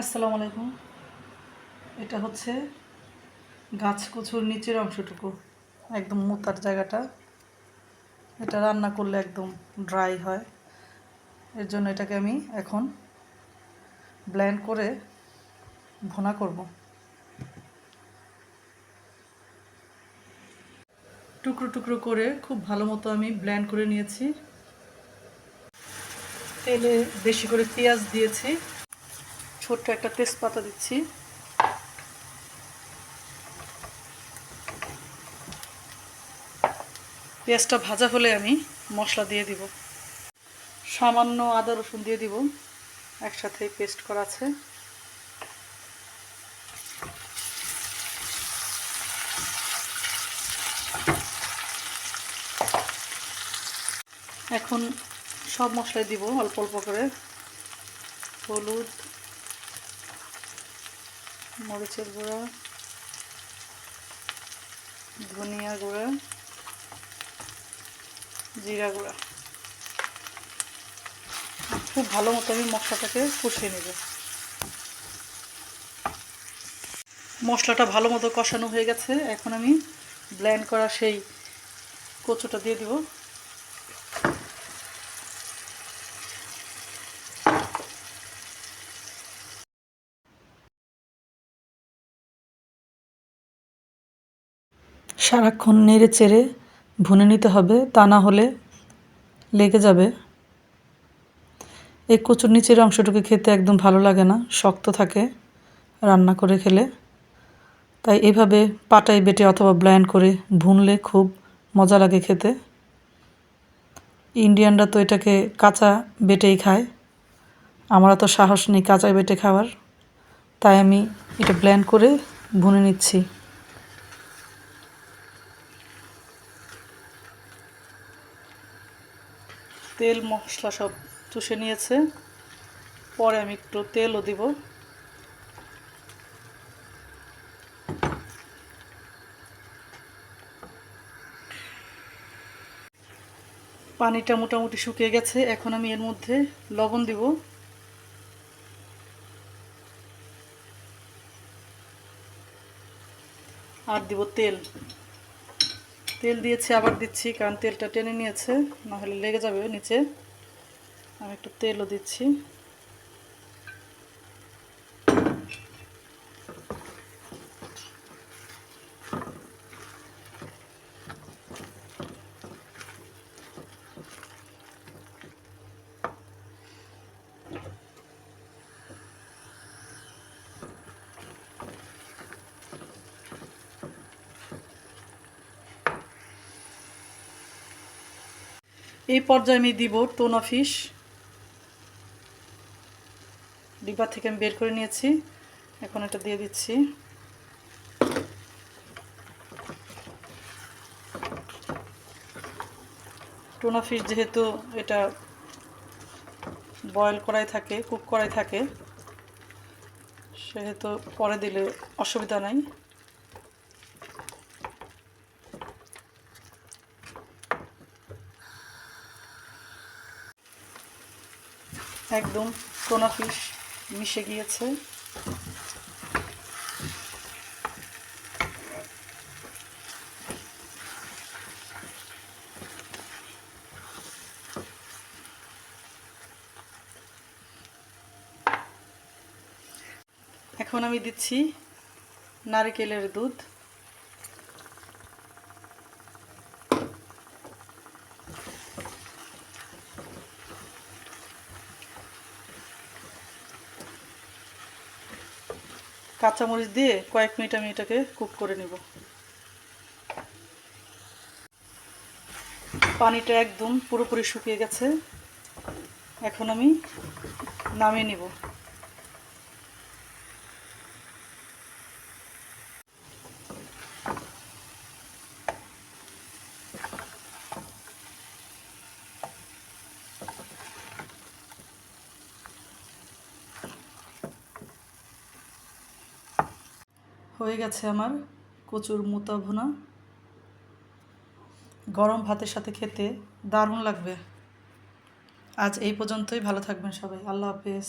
আসসালামু আলাইকুম। এটা হচ্ছে গাছ কচুর নিচের অংশটুকু, একদম মোতার জায়গাটা। এটা রান্না করলে একদম ড্রাই হয়। এর জন্য এটাকে আমি এখন ব্লেন্ড করে ভুনা করব। টুকরো টুকরো করে খুব ভালো মতো আমি ব্লেন্ড করে নিয়েছি। তেলে বেশি করে পেঁয়াজ দিয়েছি। ছোট্ট একটা তেজপাতা দিচ্ছি। পেঁয়াজটা ভাজা হলে আমি মশলা দিয়ে দিব। সামান্য আদা রসুন দিয়ে দিব। একসাথে পেস্ট করা আছে। এখন সব মশলাই দিব অল্প অল্প করে। হলুদ মরিচের গুঁড়া, ধনিয়া গুঁড়া, জিরা গুঁড়া। খুব ভালো মতো আমি মশলাটাকে কষিয়ে নেব। মশলাটা ভালো মতো কষানো হয়ে গেছে। এখন আমি ব্ল্যান্ড করা সেই কচুটা দিয়ে দিব। সারাক্ষণ নেড়ে চেড়ে ভুনে নিতে হবে, তা না হলে লেগে যাবে। এই কচুর নিচের অংশটুকু খেতে একদম ভালো লাগে না, শক্ত থাকে রান্না করে খেলে। তাই এভাবে পাটায় বেটে অথবা ব্ল্যান্ড করে ভুনলে খুব মজা লাগে খেতে। ইন্ডিয়ানরা তো এটাকে কাঁচা বেটেই খায়। আমরা তো সাহস নেই কাঁচা বেটে খাওয়ার। তাই আমি এটা ব্ল্যান্ড করে ভুনে নিচ্ছি। তেল, মশলা সব চুষে নিয়েছে। পরে আমি একটু তেলও দিব। পানিটা মোটামুটি শুকিয়ে গেছে। এখন আমি এর মধ্যে লবণ দিব। আর দিব তেল। তেল দিয়েছি, আবার দিচ্ছি, কারণ তেলটা টেনে নিয়েছে, নাহলে লেগে যাবে নিচে। আমি একটু তেলও দিচ্ছি। এই পর্যায়ে আমি দিব টোনা ফিশ ডিব্বা থেকে আমি বের করে নিয়েছি। এখন এটা দিয়ে দিচ্ছি। টোনা ফিশ যেহেতু এটা বয়েল করাই থাকে কুক করাই থাকে, সেহেতু পরে দিলে অসুবিধা নাই। একদম টোনা ফিশ মিশে গিয়েছে। এখন আমি দিচ্ছি নারকেলের দুধ। কাঁচামরিচ দিয়ে কয়েক মিনিট আমি এটাকে কুক করে নেব। পানিটা একদম পুরোপুরি শুকিয়ে গেছে। এখন আমি নামিয়ে নিব। হয়ে গেছে আমার কচুর মুতা ভুনা। গরম ভাতের সাথে খেতে দারুণ লাগবে। আজ এই পর্যন্তই, ভালো থাকবেন সবাই। আল্লাহ হাফেজ।